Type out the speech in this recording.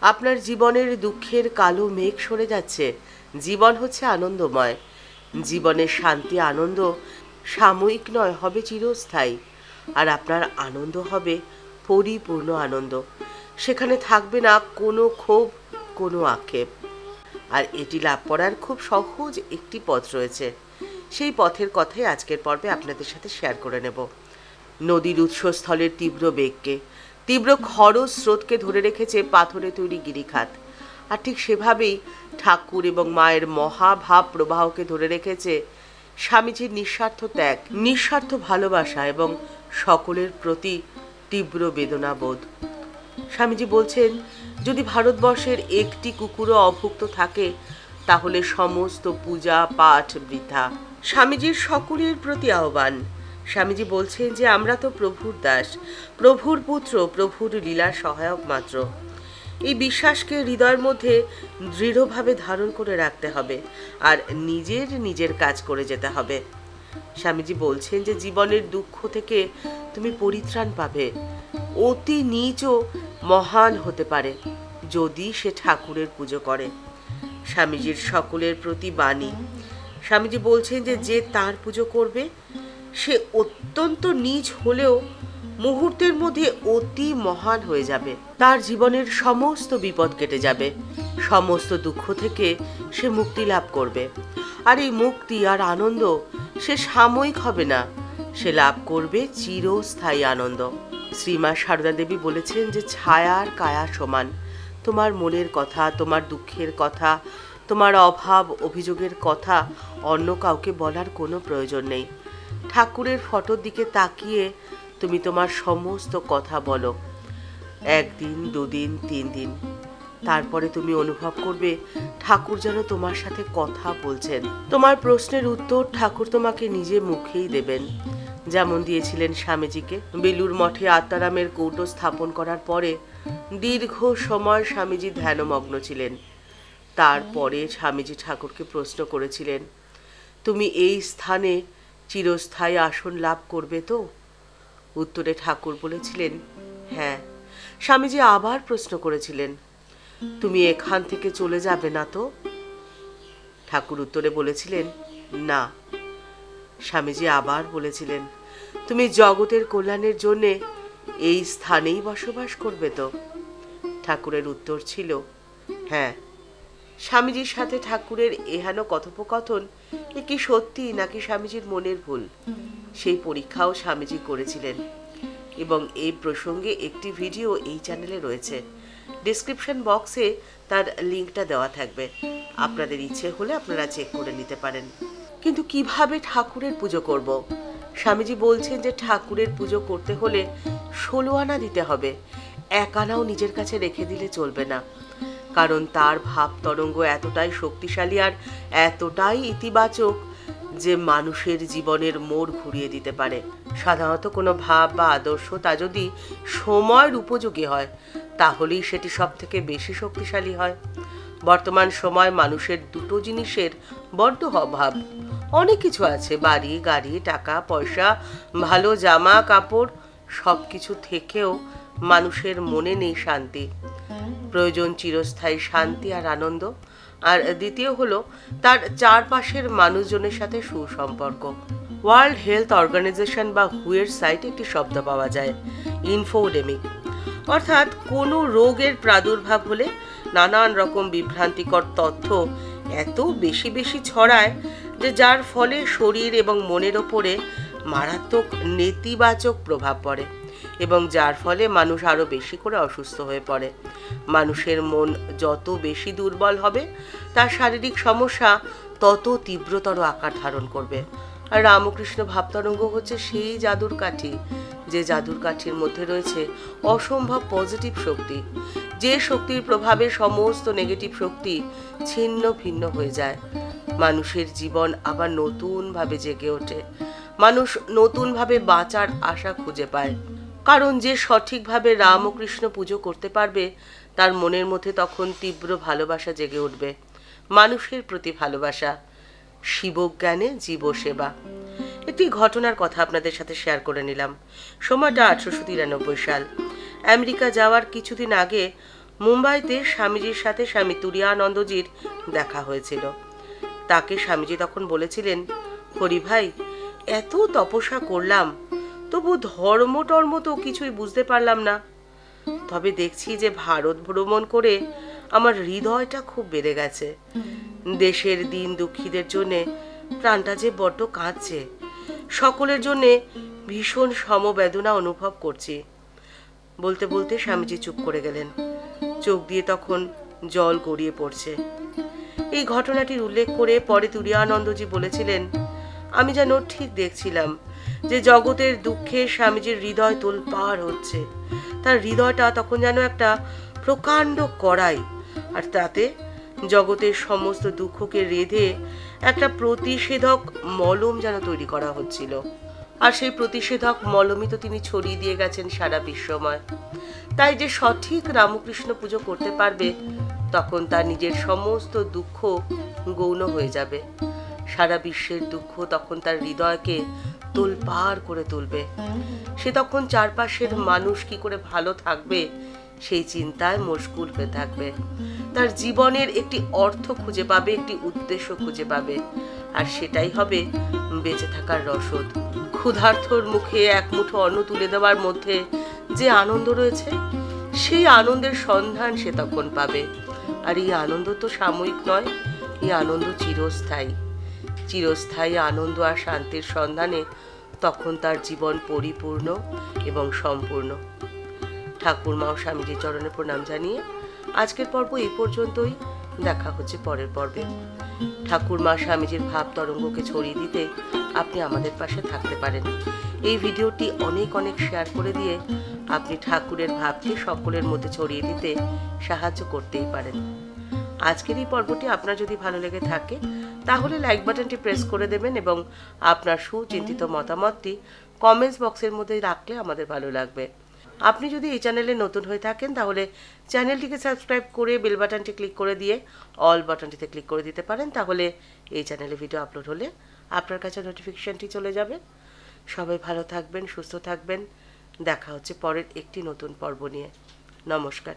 আপনার জীবনের দুঃখের কালো মেঘ সরে যাচ্ছে। জীবন হচ্ছে আনন্দময়। জীবনের শান্তি, আনন্দ সাময়িক নয়, হবে চিরস্থায়ী। আর আপনার আনন্দ হবে পরিপূর্ণ আনন্দ। সেখানে থাকবে না কোনো ক্ষোভ, কোনো আক্ষেপ। আর এটি লাভ করার খুব সহজ একটি পথ রয়েছে। সেই পথের কথাই আজকের পর্বে আপনাদের সাথে শেয়ার করে নেব। নদীর উৎসস্থলের তীব্র বেগকে তীব্র খরচ স্রোতকে ধরে রেখেছে পাথরে তৈরি গিরিখাত। আর ঠিক সেভাবেই ঠাকুর এবং মায়ের মহাভাব প্রবাহকে ধরে রেখেছে স্বামীজির নিঃস্বার্থ ত্যাগ, নিঃস্বার্থ ভালোবাসা এবং সকলের প্রতি তীব্র বেদনাবোধ। স্বামীজি বলছেন, যদি ভারতবর্ষের একটি কুকুরও অভুক্ত থাকে, তাহলে সমস্ত পূজা পাঠ বৃথা। স্বামীজির সকলের প্রতি আহ্বান স্বামীজি বলছেন যে, আমরা তো প্রভুর দাস, প্রভুর পুত্র, প্রভুর লীলার সহায়ক মাত্র। এই বিশ্বাসকে হৃদয়ের মধ্যে দৃঢ়ভাবে ধারণ করে রাখতে হবে আর নিজের নিজের কাজ করে যেতে হবে। স্বামীজি বলছেন যে, জীবনের দুঃখ থেকে তুমি পরিত্রাণ পাবে। অতি নিচও মহান হতে পারে যদি সে ঠাকুরের পুজো করে। স্বামীজির সকলের প্রতি বাণী। স্বামীজি বলছেন যে যে তার পুজো করবে সে অত্যন্ত নিজ হলেও মুহূর্তের মধ্যে অতি মহান হয়ে যাবে। তার জীবনের সমস্ত বিপদ কেটে যাবে। সমস্ত দুঃখ থেকে সে মুক্তি লাভ করবে। আর এই মুক্তি আর আনন্দ সে সাময়িক হবে না। সে লাভ করবে চিরস্থায়ী আনন্দ। শ্রীমা সারদা দেবী বলেছেন যে ছায়ার কায়া সমান। তোমার মনের কথা, তোমার দুঃখের কথা, তোমার অভাব, অভিযোগের কথা অন্য কাউকে বলার কোনো প্রয়োজন নেই। ঠাকুরের ফটোর দিকে তাকিয়ে তুমি তোমার সমস্ত কথা বলো। একদিন, দুদিন, তিন দিন। তারপরে তুমি অনুভব করবে ঠাকুর যেন তোমার সাথে কথা বলছেন। তোমার প্রশ্নের উত্তর ঠাকুর তোমাকে নিজে মুখেই দেবেন। যেমন দিয়েছিলেন স্বামীজিকে বেলুর মঠে আত্মারামের কৌটো স্থাপন করার পরে দীর্ঘ সময় স্বামীজি ধ্যানমগ্ন ছিলেন। তারপরে স্বামীজি ঠাকুরকে প্রশ্ন করেছিলেন, তুমি এই স্থানে চিরস্থায়ী আসন লাভ করবে তো? উত্তরে ঠাকুর বলেছিলেন হ্যাঁ। স্বামীজি আবার প্রশ্ন করেছিলেন, তুমি এখান থেকে চলে যাবে না তো? ঠাকুর উত্তরে বলেছিলেন, না। স্বামীজি আবার বলেছিলেন, তুমি জগতের কল্যাণের জন্যে এই স্থানেই বসবাস করবে তো? ঠাকুরের উত্তর ছিল হ্যাঁ। স্বামীজির সাথে ঠাকুরের এহেন কথোপকথন এ কি সত্যি নাকি স্বামীজির মনের ভুল? সেই পরীক্ষাও স্বামীজি করেছিলেন। এবং এই প্রসঙ্গে একটি ভিডিও এই চ্যানেলে রয়েছে। ডিসক্রিপশন বক্সে তার লিঙ্কটা দেওয়া থাকবে। আপনাদের ইচ্ছে হলে আপনারা চেক করে নিতে পারেন। কিন্তু কীভাবে ঠাকুরের পুজো করব? স্বামীজি বলছেন যে ঠাকুরের পুজো করতে হলে ষোলো আনা দিতে হবে। এক আনাও নিজের কাছে রেখে দিলে চলবে না। কারণ তার ভাব তরঙ্গ এতটাই শক্তিশালী আর এতটাই ইতিবাচক যে মানুষের জীবনের মোড় ঘুরিয়ে দিতে পারে। সাধারণত কোনো ভাব বা আদর্শ তা যদি সময়ের উপযোগী হয়, তাহলেই সেটি সব থেকে বেশি শক্তিশালী হয়। বর্তমান সময় মানুষের দুটো জিনিসের বড্ড অভাব। অনেক কিছু আছে, বাড়ি, গাড়ি, টাকা, পয়সা, ভালো জামা, কাপড় সব কিছু থেকেও মানুষের মনে নেই শান্তি। প্রয়োজন চিরস্থায়ী শান্তি আর আনন্দ। আর দ্বিতীয় হলো, তার চারপাশের মানুষজনের সাথে সুসম্পর্ক। ওয়ার্ল্ড হেলথ অর্গানাইজেশন বা হুয়ের সাইটে একটি শব্দ পাওয়া যায় ইনফোডেমিক অর্থাৎ কোনো রোগের প্রাদুর্ভাব হলে নানান রকম বিভ্রান্তিকর তথ্য এত বেশি বেশি ছড়ায় যে যার ফলে শরীর এবং মনের ওপরে মারাত্মক নেতিবাচক প্রভাব পড়ে। এবং যার ফলে মানুষ আরও বেশি করে অসুস্থ হয়ে পড়ে। মানুষের মন যত বেশি দুর্বল হবে, তার শারীরিক সমস্যা তত তীব্রতর আকার ধারণ করবে। আর রামকৃষ্ণ ভাবতরঙ্গ হচ্ছে সেই জাদুর কাঠি, যে জাদুর কাঠির মধ্যে রয়েছে অসম্ভব পজিটিভ শক্তি। যে শক্তির প্রভাবে সমস্ত নেগেটিভ শক্তি ছিন্ন ভিন্ন হয়ে যায়। মানুষের জীবন আবার নতুনভাবে জেগে ওঠে। মানুষ নতুনভাবে বাঁচার আশা খুঁজে পায়। কারণ যে সঠিকভাবে রাম ও কৃষ্ণ পুজো করতে পারবে, তার মনের মধ্যে তখন তীব্র ভালোবাসা জেগে উঠবে, মানুষের প্রতি ভালোবাসা, শিবজ্ঞানে জীবসেবা। একটি ঘটনার কথা আপনাদের সাথে শেয়ার করে নিলাম। সময়টা আঠারোশো তিরানব্বই সাল। আমেরিকা যাওয়ার কিছুদিন আগে মুম্বাইতে স্বামীজির সাথে স্বামী তুরিয়ানন্দজির দেখা হয়েছিল। তাকে স্বামীজি তখন বলেছিলেন, হরি ভাই, এত তপস্যা করলাম তবু ধর্ম টর্ম তো কিছুই বুঝতে পারলাম না। তবে দেখছি যে ভারত ভ্রমণ করে আমার হৃদয়টা খুব বেড়ে গেছে। দেশের দিন দুঃখীদের জন্যে প্রাণটা যে বড্ড কাঁদছে, সকলের জন্যে ভীষণ সমবেদনা অনুভব করছি। বলতে বলতে স্বামীজি চুপ করে গেলেন। চোখ দিয়ে তখন জল গড়িয়ে পড়ছে। এই ঘটনাটির উল্লেখ করে পরে তুরিয়ানন্দজি বলেছিলেন আমি যেন ঠিক দেখছিলাম যে জগতের দুঃখে স্বামীজির হৃদয় তোল তোলপাড় হচ্ছে। তার হৃদয়টা তখন যেন একটা প্রকাণ্ড কড়াই, আর তাতে জগতের সমস্ত দুঃখকে রেধে একটা প্রতিষেধক মলম যেন তৈরি করা হচ্ছিল। আর সেই প্রতিষেধক মলমই তো তিনি ছড়িয়ে দিয়ে গেছেন সারা বিশ্বময়। তাই যে সঠিক রামকৃষ্ণ পুজো করতে পারবে, তখন তার নিজের সমস্ত দুঃখ গৌণ হয়ে যাবে। সারা বিশ্বের দুঃখ তখন তার হৃদয়কে তোলপাড় করে তুলবে। সে তখন চারপাশের মানুষ কি করে ভালো থাকবে, সেই চিন্তায় মশগুল হয়ে থাকবে। তার জীবনের একটি অর্থ খুঁজে পাবে, একটি উদ্দেশ্য খুঁজে পাবে। আর সেটাই হবে বেঁচে থাকার রসদ। ক্ষুধার্থর মুখে এক মুঠো অন্ন তুলে দেওয়ার মধ্যে যে আনন্দ রয়েছে, সেই আনন্দের সন্ধান সে তখন পাবে। আর এই আনন্দ তো সাময়িক নয়, এই আনন্দ চিরস্থায়ী। চিরস্থায়ী আনন্দ আর শান্তির সন্ধানে তখন তার জীবন পরিপূর্ণ এবং সম্পূর্ণ। ঠাকুরমা ও স্বামীজির চরণে প্রণাম জানিয়ে আজকের পর্ব এই পর্যন্তই। দেখা হচ্ছে পরের পর্বে। ঠাকুরমা স্বামীজির ভাব তরঙ্গকে ছড়িয়ে দিতে আপনি আমাদের পাশে থাকতে পারেন। এই ভিডিওটি অনেক অনেক শেয়ার করে দিয়ে আপনি ঠাকুরের ভাবকে সকলের মধ্যে ছড়িয়ে দিতে সাহায্য করতেই পারেন। আজকের এই পর্বটি আপনার যদি ভালো লেগে থাকে, তাহলে লাইক বাটনটি প্রেস করে দেবেন এবং আপনার সুচিন্তিত মতামতটি কমেন্টস বক্সের মধ্যে রাখলে আমাদের ভালো লাগবে। আপনি যদি এই চ্যানেলে নতুন হয়ে থাকেন, তাহলে চ্যানেলটিকে সাবস্ক্রাইব করে বেল বাটনটি ক্লিক করে দিয়ে অল বাটনটিতে ক্লিক করে দিতে পারেন, তাহলে এই চ্যানেলে ভিডিও আপলোড হলে আপনার কাছে নোটিফিকেশনটি চলে যাবে। সবাই ভালো থাকবেন, সুস্থ থাকবেন। দেখা হচ্ছে পরের একটি নতুন পর্ব নিয়ে। নমস্কার।